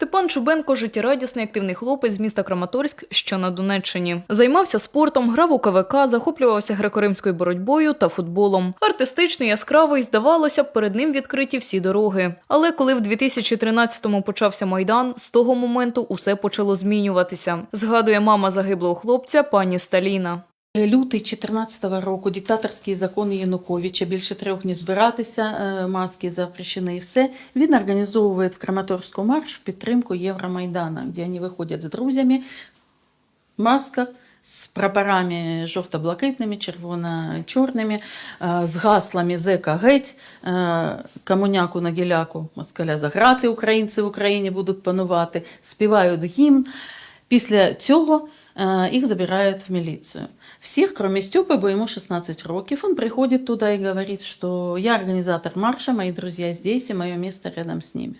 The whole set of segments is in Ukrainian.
Степан Чубенко життєрадісний активний хлопець з міста Краматорськ, що на Донеччині. Займався спортом, грав у КВК, захоплювався греко-римською боротьбою та футболом. Артистичний, яскравий, здавалося б, перед ним відкриті всі дороги. Але коли в 2013-му почався майдан, з того моменту усе почало змінюватися. Згадує мама загиблого хлопця пані Сталіна. Лютий 14-го року диктаторський закон Януковича, більше трьох не збиратися, е, маски запрещені і все. Він організовує в Краматорську марш в підтримку Євромайдана, де вони виходять з друзями в масках, з прапорами жовто-блакитними, червоно-чорними, е, з гаслами «Зека геть», е, «Комуняку на гіляку москаля заграти, українці в Україні будуть панувати», співають гімн. Після цього е, їх забирають в міліцію. Всіх, кроме Степы, бо ему 16 років, он приходит туда и говорит, что я организатор марша, мои друзья здесь, и мое место рядом с ними.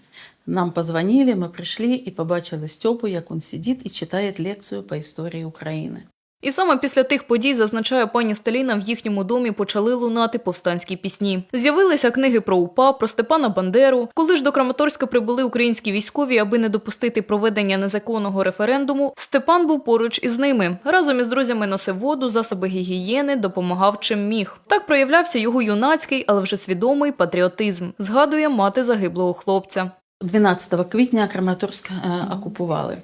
Нам позвонили, мы пришли и побачили Степу, як он сидит и читает лекцию по истории Украины. І саме після тих подій, зазначає пані Сталіна, в їхньому домі почали лунати повстанські пісні. З'явилися книги про УПА, про Степана Бандеру. Коли ж до Краматорська прибули українські військові, аби не допустити проведення незаконного референдуму, Степан був поруч із ними. Разом із друзями носив воду, засоби гігієни, допомагав чим міг. Так проявлявся його юнацький, але вже свідомий патріотизм. Згадує мати загиблого хлопця. 12 квітня Краматорськ е, окупували.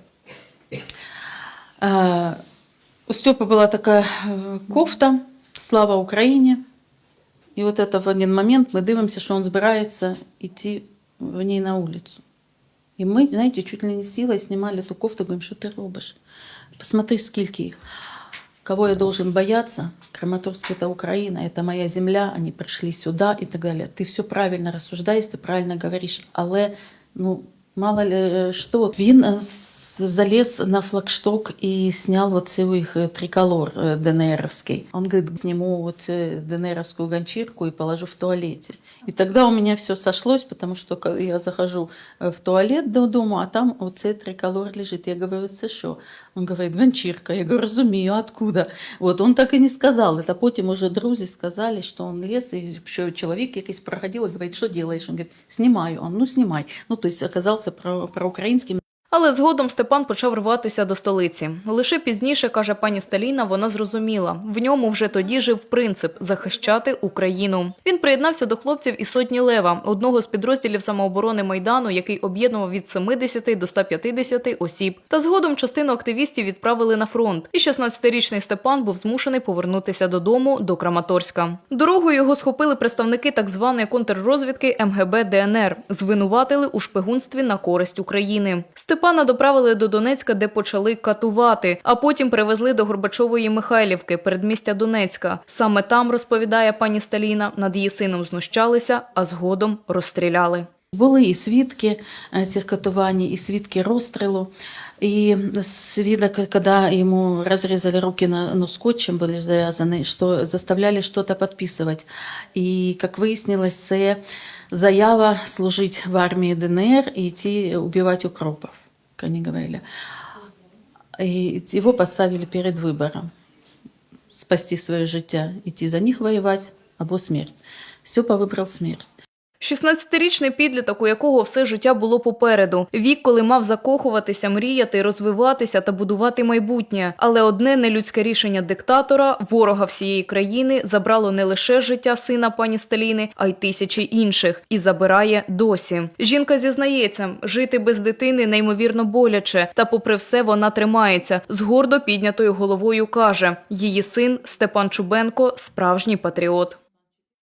Е, у Степи була така е, кофта «Слава Україні». І от це в один момент ми дивимося, що він збирається йти в ній на вулицю. І ми, знаєте, чуть ли не силой знімали ту кофту, говоримо, що ти робиш? Посмотри, скільки їх. Кого я должен бояться? Краматорск – это Украина, это моя земля, они пришли сюда и так далее. Ты все правильно рассуждаешь, ти правильно говориш, але ну, мало ли що. Він е, с- залез на флагшток і снял вот цю їх е, триколор е, ДНРовский. Он говорит, сниму вот цю ДНРовскую гончирку и положу в туалете. И тогда у меня все сошлось, потому что ка- я захожу э, в туалет до дому, а там вот цей триколор лежит. Я говорю, це що? Он говорит, гончирка. Я говорю, розумію, а откуда? Вот, он так и не сказал. Это потім уже друзі сказали, что он лез, и що чоловік якийсь проходил и говорит, что делаешь? Он говорит, снимаю. Он, ну, снимай. Ну, то есть оказался про, проукраїнським. Але згодом Степан почав рватися до столиці. Лише пізніше, каже пані Сталіна, вона зрозуміла. В ньому вже тоді жив принцип захищати Україну. Він приєднався до хлопців із сотні лева, одного з підрозділів самооборони майдану, який об'єднував від 70 до 150 осіб. Та згодом частину активістів відправили на фронт. І 16-річний Степан був змушений повернутися додому до Краматорська. Дорогою його схопили представники так званої контррозвідки МГБ ДНР, звинуватили у шпигунстві на користь України. Степана доправили до Донецька, де почали катувати, а потім привезли до Горбачової Михайлівки, передмістя Донецька. Саме там розповідає пані Сталіна, над її сином знущалися, а згодом розстріляли. Були і свідки е, цих катувань, і свідки розстрілу. І свідок, коли йому розрізали руки на, ну, скотчем були зав'язані, що заставляли щось підписувати. І, як вияснилось, це заява служити в армії ДНР і йти вбивати укропів, как они говорили. И его поставили перед выбором. Спасти свое життя, идти за них воевать, або смерть. Все повыбрал смерть. 16-річний підліток, у якого все життя було попереду. Вік, коли мав закохуватися, мріяти, розвиватися та будувати майбутнє. Але одне нелюдське рішення диктатора, ворога всієї країни, забрало не лише життя сина пані Сталіни, а й тисячі інших. І забирає досі. Жінка зізнається, жити без дитини неймовірно боляче. Та, попри все, вона тримається. З гордо піднятою головою каже: її син Степан Чубенко справжній патріот.